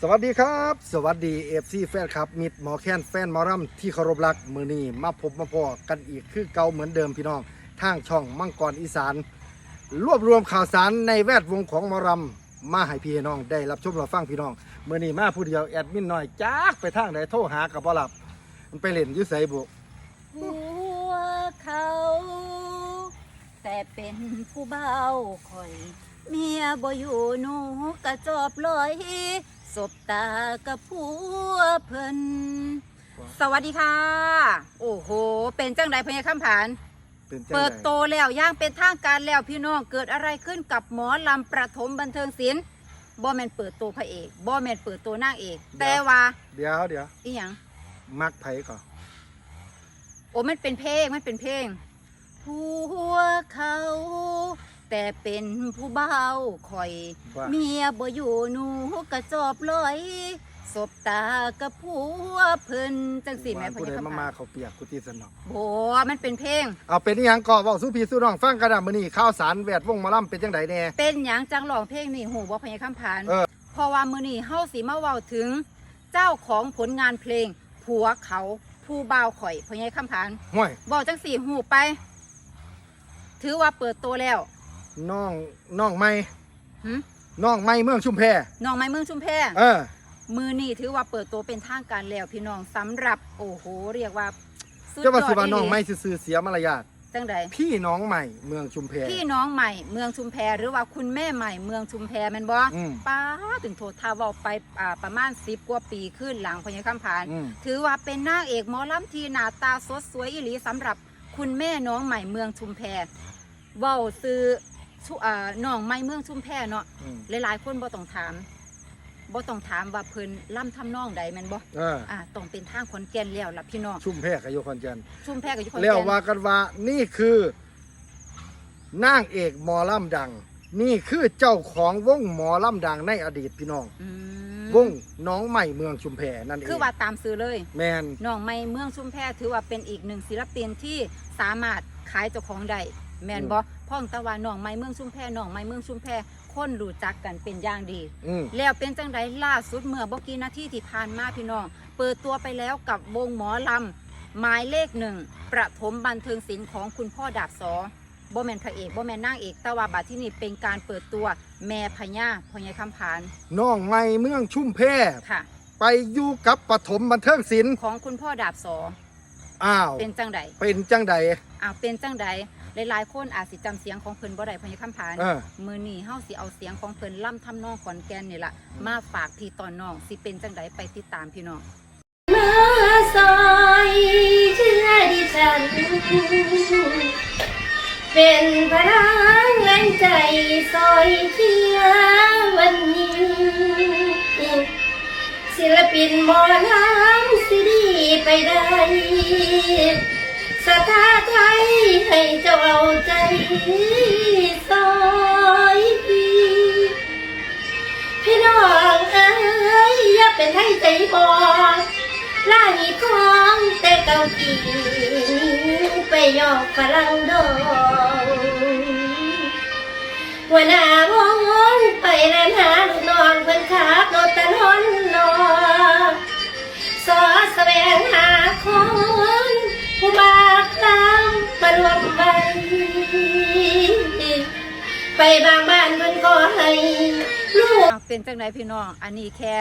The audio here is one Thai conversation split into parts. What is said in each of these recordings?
สวัสดีครับ สวัสดีเอฟซีแฟนครับมิดหมอแค้นแฟนมอรัมที่เคารพรักมือนี้มาพบมาพอกันอีกคือเก่าเหมือนเดิมพี่น้อง ทางช่องมังกรอีสาน รวบรวมข่าวสารในแวดวงของมอรัมมาให้พี่น้องได้รับชมรับฟังพี่น้องมือนี้มาผู้เดียวแอดมินหน่อยจากไปทางไหนโทรหากับบ่หลับ มันไปเล่นอยุไสบุหัวเขา แต่เป็นผู้เบาคอย เมียบ่อยู่หนูกระจอบลอย สบตากับผัวเพิ่นสวัสดีค่ะ โอ้โห เป็นจังไดพญาคำผานเป็นจังเปิดไดโตแล้วย่างเป็นทางการแล้วพี่น้องเกิดอะไรขึ้นกับหมอลำประถมบันเทิงศิลป์บ่แมนเปิดตัวพระเอกบ่แมนเปิดตัวนางเอก แต่ว่าเดี๋ยวเดี๋ยวอีหยังมักไผก่อนโอ้มันเป็นเพลงมันเป็นเพลงผัวเขา แต่เป็นผู้เบาคอย ว่า เมียบ่อยู่หนูกระจอบลอยสบตากับผัวเพิ่นจังสิแม่พผู้ใดญามาคำมาพาเขาเปียกกุฏิสนอกโบมันเป็นเพลง เอาเป็นอหยังก่อเว้าสู้พี่สู้น้องฟังกันนะมื้อนี้ข่าวสารแวดวงหมอลำเป็นจังไดแน่ เป็นหยังจังร้องเพลงนี่หูบ่พญาคำพานเออ เพราะว่ามื้อนี้เฮาสิมาเว้าถึง เจ้าของผลงานเพลง ผัวเขาผู้บ่าวข่อยพญาคำพานห่วย บอกจังสี่หูไป ถือว่าเปิดตัวแล้ว น้องน้องไม่หึน้องไม่เมืองชุมแพน้องไม้เมืองชุมแพเออ มือนี่ถือว่าเปิดตัวเป็นทางการแล้วพี่น้องสำหรับโอ้โหเรียกว่าสุดยจะอว่าดสิว่าน้องอีหลีไม่ซื่อๆเสียมารยาทจังใดพี่น้องใหม่เมืองชุมแพ พี่น้องใหม่เมืองชุมแพหรือว่าคุณแม่ใหม่เมืองชุมแพแมันบ่อืม ป้าถึงโทษทาเวาไปอ่าประมาณสิบกว่าปีขึ้นหลังพญาคำผาน อืมถือว่าเป็นนางเอกหมอลำที่หน้าตาสดสวยอีหลีสำหรับคุณแม่น้องใหม่เมืองชุมแพเว้าซื้อ ชุอ่าน้องใหม่เมืองชุมแพเนาะอืมหลายๆคนบ่ต้องถามบ่ต้องถามว่าเพิ่นล่ำทำนองใดแม่นบ่เอออ่าต้องเป็นทางขอนแก่นแล้วล่ะพี่น้องชุมแพกับโยคอนจันทน์ชุมแพกับอยู่ขอนแล้วแก่นว่ากันว่านี่คือนางเอกหมอลำดัง นี่คือเจ้าของวงหมอลำดังในอดีตพี่น้อง อืมวงน้องใหม่เมืองชุมแพนั่นเองคือว่าตามซื้อเลยแมนน้องใหม่เมืองชุมแพถือว่าเป็นอีกหนึ่งศิลปินที่สามารถขายเจ้าของได้ แม่นบ่พ่องตะวันน้องใหม่เมืองชุมแพน้องใหม่เมืองชุมแพคนรู้จักกันเป็นอย่างดีอืมแล้วเป็นจังไดล่าสุดเมื่อบ่กี่นาทีที่ผ่านมาพี่น้อง เปิดตัวไปแล้วกับวงหมอลำหมายเลขหนึ่งประถมบันเทิงศิลป์ของคุณพ่อดาบสอบ่แม่นพระเอกบ่แม่นนางเอกแต่ว่าบัดที่นี่เป็นการเปิดตัวแม่พญาพญาคำผานน้องใหม่เมืองชุมแพค่ะ ไปอยู่กับปฐมบันเทิงศิลป์ของคุณพ่อดาบสออ้าวเป็นจังไดเป็นจังใดอ้าวเป็นจังใด หลายๆคนอาจสิจำเสียงของเพิ่นบ่ได้พญาคำผานเออ มือนี้เฮาสิเอาเสียงของเพิ่นล่ำทำนองขอนแก่นนี่ล่ะมาฝากพี่ตอนน้องสิเป็นจังไดไปติดตามพี่น้อง มาซอยเชื่อดิฉัน เป็นพลังแรงใจซอยเชียร์วันนี้ ศิลปินหมอลำสิดีไปได้ สถาไทยให้เจ้าเอาใจซอยพี่พี่น้องเอ้ยอย่าเป็นให้ใจบอดล่าหีของแต่เก่ากีไปยอกฝรั่งดองหัวหน้าวงไปแลนหาลูกน้องเพิ่นขับรถตะนอน ลูกอ้าวเป็นจังไดพี่น้อง อันนี้แค่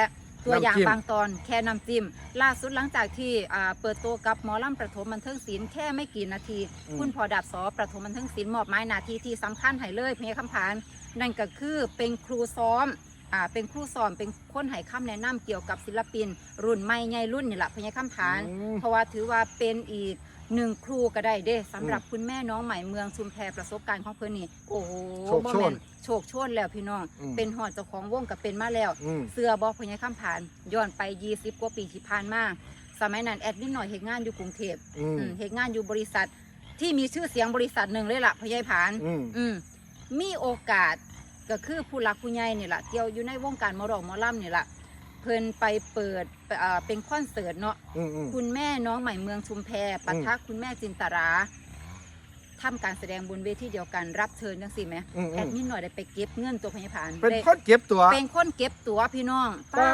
ตัวอย่างน้ำจิ้มบางตอนแค่น้ำจิ้มล่าสุดหลังจากที่อ่าเปิดตัวกับหมอลำประถมบันเทิงศิลป์แค่ไม่กี่นาที คุณพอดับสอประถมบันเทิงศิลป์มอบหมายหนาทีที่สำคัญให้เลยเพียงคำผานนั่นก็คือเป็นครูซ้อมอ่าเป็นครูสอนเป็นคนให้คำแนะนำเกี่ยวกับศิลปิน รุ่นใหม่ใหญ่รุ่นนี่แหละพญาคำผานอืมเพราะว่าถือว่าเป็นอีก หนึ่งครูก็ได้เด้สำหรับคุณแม่น้องใหม่เมืองชุมแพประสบการณ์ของเพื่อนนี่โอ้โหโชคบ่โชแม่นนโชคโชนแล้วพี่น้อง อืม เป็นหอดเจ้าของวงกับเป็นมาแล้ว อืม เสื้อบอพญาคำผานย้อนไป20กว่าปีที่ผ่านมาสมัยนั้นแอดมินหน่อยเหตุงานอยู่กรุงเทพอืม อืมเหตุงานอยู่บริษัท ที่มีชื่อเสียงบริษัทหนึ่งเลยล่ะพญายผาน อืม อืมมีโอกาสก็คือผู้หลักผู้ใหญ่นี่แหละเกี่ยวอยู่ในวงการหมอดอกหมอลำนี่แหละ เพิ่นไปเปิดเอ่อเป็นคอนเสิร์ตเนาะอืมอืม คุณแม่น้องใหม่เมืองชุมแพปะทะคุณแม่จินตรา ทำการแสดงบนเวทีเดียวกันรับเชิญจังสิแหมอืม แอดมินหน่อยได้ไปเก็บเงินตัวพยาบาลเป็นได้คนเก็บตัวเป็นคนเก็บตั๋วพี่น้องป้า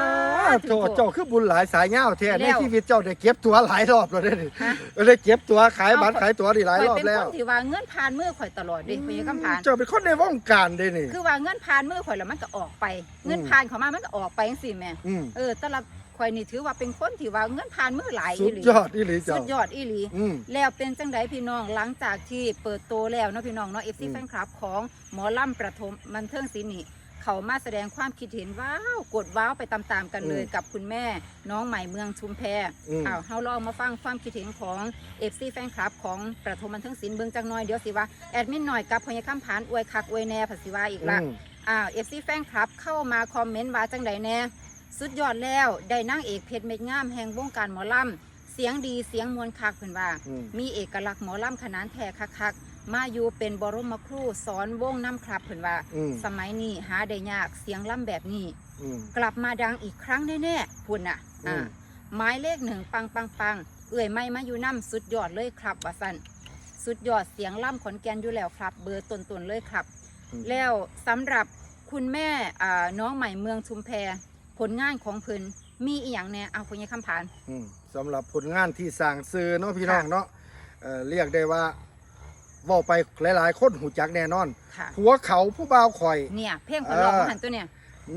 ถึโถงเจ้าคือบุญหลายสายเงาวแท้แล้ในวชีวิตเจ้าได้เก็บตัวหลายรอบแล้วเด้อฮะ ได้เก็บตัวขายบัตรขายตั๋วนี่หลายข่อยรอบเป็นแล้คว นที่ว่าเงินผ่านมือข่อยตลอดเดิพยาคำผ่าน เจ้าเป็นคนในวงการเด้นี่ คือว่าเงินผ่านมือข่อยแล้วมันก็ออกไป เงินอืมผ่านเขามามันก็ออกไปจังซี่แหม่อืม เออแต่ละ ข่อยนี่ถือว่าเป็นคนที่ว่าเงินผ่านมือหลายสุอีดหลียอดอีหลีสุเจ้าดยอดอีหลี อืม แล้วเป็นจังไดพี่น้องหลังจากที่เปิดโตแล้วเนาะพี่น้องเนาะ FC อืม แฟนคลับของหมอลำประถมมันเทิงศิลป์นี่เขามาแสดงความคิดเห็นว้าวกดว้าวไปตามๆกันเลยกับคุณแม่น้องใหม่เมืองชุมแพอืม อ้าวเฮาลองมาฟังความคิดเห็นของ FC แฟนคลับของประถมมันเทิงศิลป์เบิ่งจังหน่อยเดี๋ยวสิว่าแอดมินหน่อยกับพญาคำผานอวยคักอวยแน่ภาษีว่าอีกละ อืม อ้าวเอฟซีแฟนคลับเข้ามาคอมเมนต์ว่าจังใดแน่ สุดยอดแล้วได้นางเอกเพชรเม็ดงามแห่งวงการหมอลำเสียงดีเสียงมวลคักเพิ่นว่า อืม มีเอกลักษณ์หมอลำขนานแท้คักๆมาอยู่เป็นบรมครูสอนวงน้ำครับเพิ่นว่า อืมสมัยนี้หาได้ยากเสียงล่ำแบบนี้ อืม กลับมาดังอีกครั้งแน่ๆพุ่นน่ะอือ่ามหมายเลขหนึ่งปังปังปังเอื่อยไม่มาอยู่น้ำสุดยอดเลยครับว่าสันสุดยอดเสียงล่ำขอนแก่นอยู่แล้วครับ เบอร์ต้นๆเลยครับ อืมแล้วสำหรับคุณแม่อ่าน้องใหม่เมืองชุมแพ ผลงานของเพิ่นมีอีหยังแน่เอาคุณยายคำผาน อืมสำหรับผลงานที่สร้างซื้อเนาะพี่น้องค่ะเนาะเอ่อเรียกได้ว่าเว้าไปหลาย ๆ คนหูจักแน่นอนค่ะ ผัวเขาผู้บ่าวข่อย เนี่ย เพลงคนร้องเออมาหันตัวเนี่ย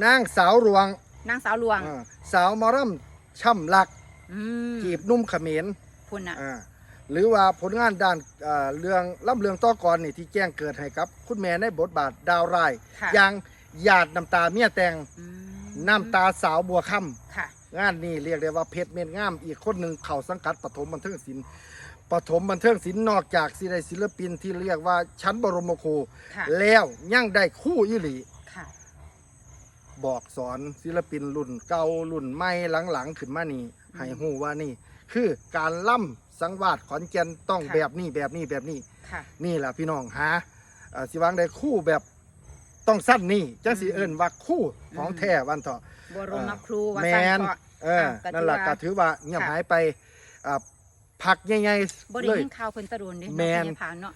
นางสาวรวงนางสาวหลวง อ่าสาวหมอร่ำช่ำลักอืมจีบนุ่มเขมรพุ่นน่ะ อ่าหรือว่าผลงานด้านอ่าเรื่องล่ำเรื่องต่อกรนี่ที่แจ้งเกิดให้กับ คุณแม่ในบทบาทดาวร้ายค่ะ อย่างหยาดน้ำตาเมียแตง อืม น้ำตาสาวบัวค่ำค่ะงานนี้เรียกได้ว่าเพชรเม็ดงาม อีกคนหนึ่งเข้าสังกัดปฐมบันเทิงศิลป์ปฐมบันเทิงศิลป์นอกจากศิลศิลปินที่เรียกว่าชั้นบรมครูค่ะ แล้วยังได้คู่อิหลี ค่ะ บอกสอนศิลปินรุ่นเก่ารุ่นใหม่หลังๆขึ้นมานี่ให้ฮู้ว่านี่ คือการล่ำสังวาสขอนแก่นต้องค่ะ แบบนี้แบบนี้แบบนี้ ค่ะ นี่แหละพี่น้องหาเอ่อสิวางได้คู่แบบ ต้องสั้นนี่จังสิอืมเอิ้นว่าคู่ของอืมแท้วันเถาะบรมครูว่าแมสั่นนเพราะเอออะก็นั่นแหละถือว่าก็ถือว่าเงียบค่ะหายไปอ่าพักใหญ่บ่ๆได้เลยยินข่าวเพิ่นตะโดนเด้แม่นเนาะคุณยายผานเนาะ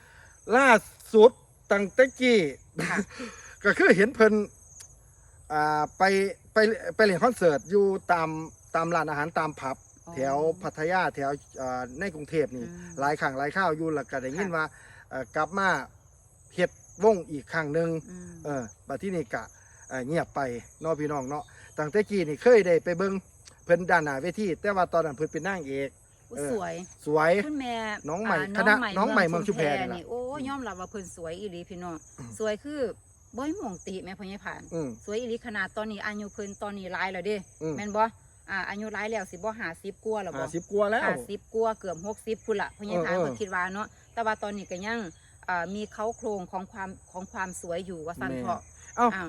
ล่าสุดตั้งแต่กี้ค่ะก็คือเห็นเพิ่นอ่าไปไปไปเล่นคอนเสิร์ตอยู่ตามตามร้านอาหารตามผับอ๋อแถวพัทยาแถวอ่าในกรุงเทพนี่อืมหลายครั้งหลายข้าวอยู่แล้วก็ได้ยินค่ะว่าเอ่อกลับมาเฮ็ด วงอีกครั้งหนึ่งอืม เออบัดที่นี่กะเอ่อเงียบไปเนาะพี่น้องเนาะตั้งแต่กี้นี่เคยได้ไปเบิ่งเพิ่นด้านหน้าเวทีแต่ว่าตอนนั้นเพิ่นเป็นนางเอก อุ๊ยเออ สวยสวย คุณแม่น้องใหม่าคณะน้องใหม่เมืองชุมแพนี่ล่ะนี่โอ้ยอมรับว่าเพิ่นสวยอีหลีพี่น้องอืมสวยคือบ่ให้หม่องติแม่พ่อใหญ่ผ่าน อืม สวยอีหลีขนาดตอนนี้อายุเพิ่นตอนนี้หลายแล้วเด้อืม แม่นบ่อ่าอายุหลายแล้วสิบ่50กว่าแล้วบ่ ห้าสิบกว่าแล้ว50กว่าเกือบ60พุ่นละพ่อใหญ่ผ่านเออเออ เพิ่นคิดว่าเนาะแต่ว่าตอนนี้ก็ยังอ่า มีเขาโครงของความของความสวยอยู่ว่าซั่นแม่เถาะเอ้าอ้าว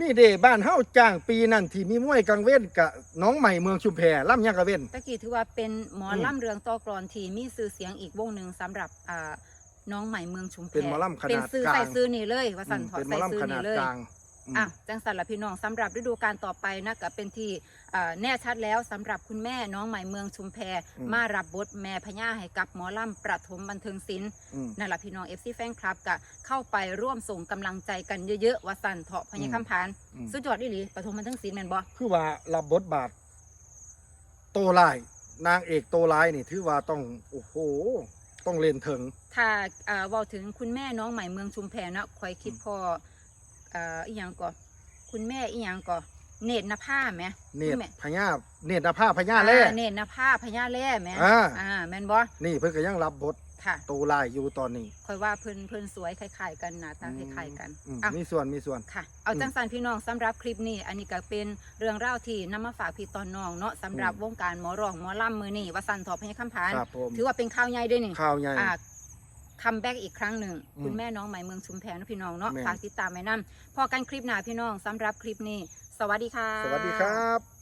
นี่เด้บ้านเฮาจ้างปีนั่นที่มีมวยกังเว้นกับน้องใหม่เมืองชุมแพล่ำยังกังเว้นตะกี้ถือว่าเป็นหมออมล่ำเรืองต่อกรอนที่มีชื่อเสียงอีกวงหนึ่งสำหรับอ่าน้องใหม่เมืองชุมแพเป็นหมอลำขนาดเป็นซื้อกลางใส่ซื้อนี่เลยว่าอืสั่นมถอดเป็นหมใส่อซื้อลำขนานี่ดเลยกลาง อืมอะจังสันละพี่น้องสำหรับฤดูกาลต่อไปนะก็เป็นที่อ่าแน่ชัดแล้วสำหรับคุณแม่น้องใหม่เมืองชุมแพอืมมารับบทแม่พญาให้กับหมอลำประถมบันเทิงศิลป์อืมนั่นแหละพี่น้องเอฟซีแฟนคลับก็เข้าไปร่วมส่งกำลังใจกันเยอะๆว่าสั่นเถาะพญาอืมคำพานอืมสุดยอดอีหลีประถมบันเทิงศิลป์แม่นบ่คือว่ารับบทบาท โตลายนางเอกโตลายนี่ถือว่าต้องโอ้โหต้องเล่นถึงถ้าเอ่อเว่าถึงคุณแม่น้องใหม่เมืองชุมแพนะคอยคิดพอ เอ่ออีหยังก่อคุณแม่อีหยังก่อเนตรนภาไหมเนตคุณรแม่พญาเนตรภาพญาแล่อ่เนตรนภาพญาแล่ไหมอ่าอ่าแม่นบ่นี่เพิ่นก็ยังรับบทค่ะโตลายอยู่ตอนนี้คอยว่าเพิ่นเพิ่นสวยคล้ายๆกันหน้าตาคล้ายๆกันอืมอะมีส่วนมีส่วนค่ะ เอาอืมจังสันพี่น้องสำหรับคลิปนี้ อันนี้ก็เป็นเรื่องเล่าวที่นำมาฝากพี่ตอนน้องเนาะสำหรับอืมวงการหมอร้องหมอล่ำมือนี่ว่าสันทอพญาคำพานครับผมถือว่าเป็นข่าวใหญ่ด้วยนี่ข่าวใหญ่อ่า คัมแบ็กอีกครั้งหนึ่ง อืมคุณแม่น้องใหม่เมืองชุมแพนะพี่น้องเนาะแม่น ฝากติดตามไว้นํพอกันคลิปหน้าพี่น้องสำหรับคลิปนี้ สวัสดีค่ะ สวัสดีครับ